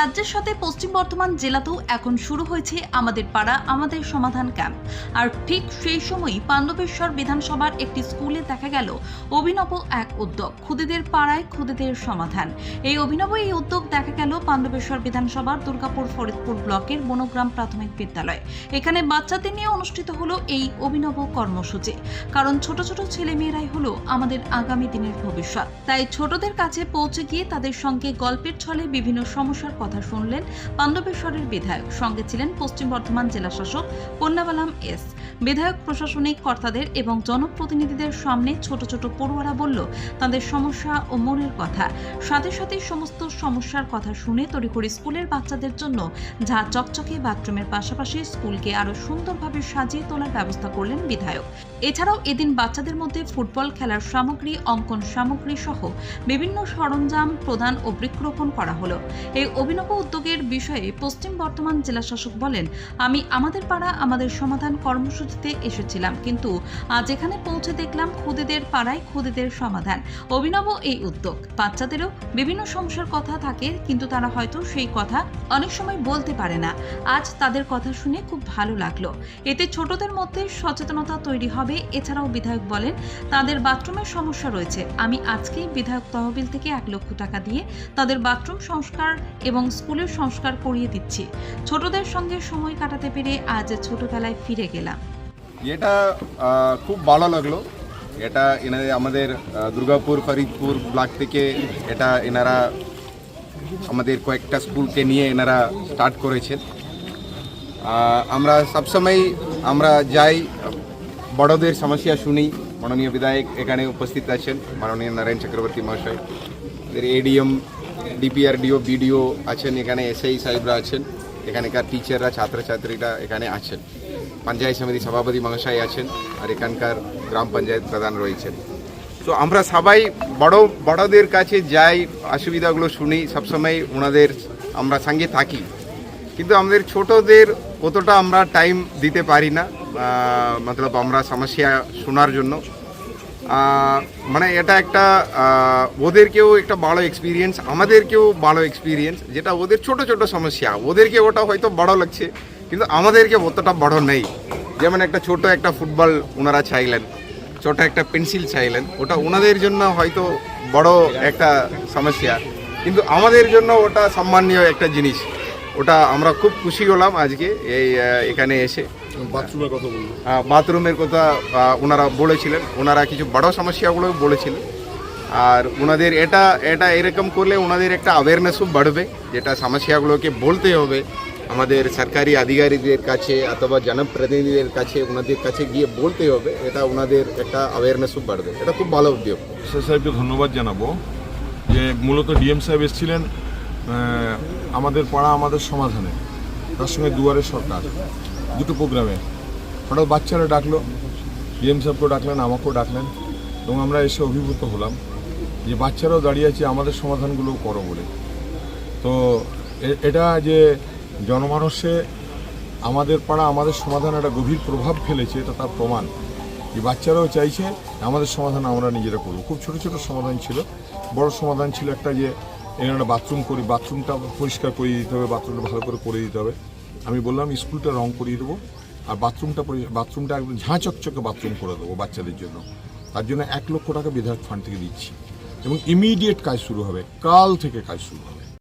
রাজ্যের সাথে পশ্চিম বর্ধমান জেলাতেও এখন শুরু হয়েছে আমাদের পাড়া, আমাদের সমাধান ক্যাম্প আর ঠিক সেই সময়ই পাণ্ডবেশ্বর বিধানসভার একটি স্কুলে দেখা গেল অভিনব এক উদ্যোগ খুদেদের পাড়ায় খুদেদের সমাধান। এই অভিনব এই উদ্যোগ দেখা গেল পাণ্ডবেশ্বর বিধানসভার দুর্গাপুর ফরিদপুর ব্লকের বনগ্রাম প্রাথমিক বিদ্যালয়। এখানে বাচ্চাদের নিয়ে অনুষ্ঠিত হলো এই অভিনব কর্মসূচি। কারণ ছোট ছোট ছেলেমেয়েরাই হলো আমাদের আগামী দিনের ভবিষ্যৎ। তাই ছোটদের কাছে পৌঁছে গিয়ে তাদের সঙ্গে গল্পের ছলে বিভিন্ন সমস্যার কথা শুনলেন পাণ্ডবেশ্বরের বিধায়ক। সঙ্গে ছিলেন পশ্চিম বর্ধমান জেলা শাসক পন্নাবালাম এস। বিধায়ক, প্রশাসনিক কর্তাদের এবং জনপ্রতিনিধিদের সামনে ছোট ছোট পড়ুয়ারা বলল, তাদের সমস্যা ও মনের কথা। সাথে সাথে সমস্ত সমস্যার কথা শুনে তড়িঘড়ি স্কুলের বাচ্চাদের জন্য ঝা চকচকে বাথরুমের পাশাপাশি স্কুলকে আরও সুন্দরভাবে সাজিয়ে তোলার ব্যবস্থা করলেন বিধায়ক। এছাড়াও এদিন বাচ্চাদের মধ্যে ফুটবল খেলার সামগ্রী, অঙ্কন সামগ্রী সহ বিভিন্ন সরঞ্জাম প্রদান ও বৃক্ষরোপণ করা হলো। এই অভিনব উদ্যোগের বিষয়ে পশ্চিম বর্ধমান জেলা শাসক বলেন, আমি আমাদের পাড়া আমাদের সমাধান কর্মসূচিতে এসেছিলাম। কিন্তু আজ এখানে পৌঁছে দেখলাম খুদেদের পাড়ায় খুদেদের সমাধান। অভিনব এই উদ্যোগ। বাচ্চাদেরও বিভিন্ন সমস্যার কথা থাকে, কিন্তু তারা হয়তো সেই কথা অনেক সময় বলতে পারে না। আজ তাদের কথা শুনে খুব ভালো লাগল। এতে ছোটদের মধ্যে সচেতনতা তৈরি হবে, এছাড়াও বিধায়ক বলেন, তাদের বাথরুমের সমস্যা রয়েছে। আমি আজকেই বিধায়ক তহবিল থেকে এক লক্ষ টাকা দিয়ে তাদের বাথরুম সংস্কার এবং স্কুলের সংস্কার করিয়ে দিচ্ছি। ছোটদের সঙ্গে সময় কাটাতে পেরে আজ ছোটবেলায় ফিরে গেলাম। এটা খুব ভালো লাগল। এটা এনাদের, আমাদের দুর্গাপুর, ফরিদপুর ব্লক থেকে এটা এনারা আমাদের কয়েকটা স্কুলকে নিয়ে এনারা স্টার্ট করেছেন। আমরা সবসময় আমরা যাই, বড়দের সমস্যা শুনি। মাননীয় বিধায়ক এখানে উপস্থিত আছেন, মাননীয় নারায়ণ চক্রবর্তী মহাশয়। এডিএম ডিপিআরডিও বিডিও আছেন, এখানে এসআই সাহেবরা আছেন, এখানকার টিচাররা ছাত্রছাত্রীরা এখানে আছেন। পঞ্চায়েত সমিতি সভাপতি মহাশয় আছেন আর এখানকার গ্রাম পঞ্চায়েত প্রধান রয়েছেন। তো আমরা সবাই বড়, বড়দের কাছে যাই, অসুবিধাগুলো শুনি, সবসময় ওনাদের আমরা সঙ্গে থাকি। কিন্তু আমাদের ছোটদের কতটা আমরা টাইম দিতে পারি না মতলব আমরা সমস্যা শোনার জন্য। মানে এটা একটা ওদেরকেও একটা ভালো এক্সপিরিয়েন্স আমাদেরকেও ভালো এক্সপিরিয়েন্স যেটা ওদের ছোট ছোট সমস্যা। ওদেরকে ওটা হয়তো বড় লাগছে কিন্তু আমাদেরকে অতটা বড় নেই। যেমন একটা ছোট একটা ফুটবল ওনারা চাইলেন ছোট একটা পেন্সিল চাইলেন ওটা ওনাদের জন্য হয়তো বড় একটা সমস্যা। কিন্তু আমাদের জন্য ওটা সম্মানীয় একটা জিনিস। ওটা আমরা খুব খুশি হলাম আজকে এই এখানে এসে। বাথরুমের কথা বলব আহ, বাথরুমের কথা ওনারা বলেছিলেন। ওনারা কিছু বড় সমস্যাগুলো বলেছিলেন। আর ওনাদের এটা এটা এরকম করলে ওনাদের একটা অ্যাওয়ারনেসও বাড়বে যেটা সমস্যাগুলোকে বলতে হবে। আমাদের সরকারি আধিকারিকদের কাছে অথবা জনপ্রতিনিধিদের কাছে, ওনাদের কাছে গিয়ে বলতে হবে, এটা ওনাদের একটা অ্যাওয়ারনেসও বাড়বে। এটা খুব ভালো উদ্যোগ। স্যার সাহেবকে ধন্যবাদ জানাব যে মূলত ডিএম সাহেব এসেছিলেন আমাদের পাড়া, আমাদের সমাধানে। তার সঙ্গে দুয়ারের সরকার, দুটো প্রোগ্রামে। হঠাৎ বাচ্চারা ডাকলো, ডিএম সাহেবকেও ডাকলেন, আমাকেও ডাকলেন, এবং আমরা এসে অভিভূত হলাম যে বাচ্চারাও দাঁড়িয়ে আছে, আমাদের সমাধানগুলো করো বলে। তো এটা যে জনমানসে আমাদের পাড়া, আমাদের সমাধান একটা গভীর প্রভাব ফেলেছে, এটা তার প্রমাণ। যে বাচ্চারাও চাইছে, আমাদের সমাধান আমরা নিজেরা করব। খুব ছোট ছোট সমাধান ছিল। বড় সমাধান ছিল একটা যে, এখানে একটা বাথরুম করি বাথরুমটা পরিষ্কার করে দিতে হবে বাথরুমটা ভালো করে করে দিতে হবে। আমি বললাম, স্কুলটা রং করিয়ে দেবো আর বাথরুমটা বাথরুমটা একদম ঝাঁ চকচকে বাথরুম করে দেবো বাচ্চাদের জন্য। তার জন্য এক লক্ষ টাকা বিধায়ক ফান্ড থেকে দিচ্ছি। এবং ইমিডিয়েট কাজ শুরু হবে, কাল থেকে কাজ শুরু হবে।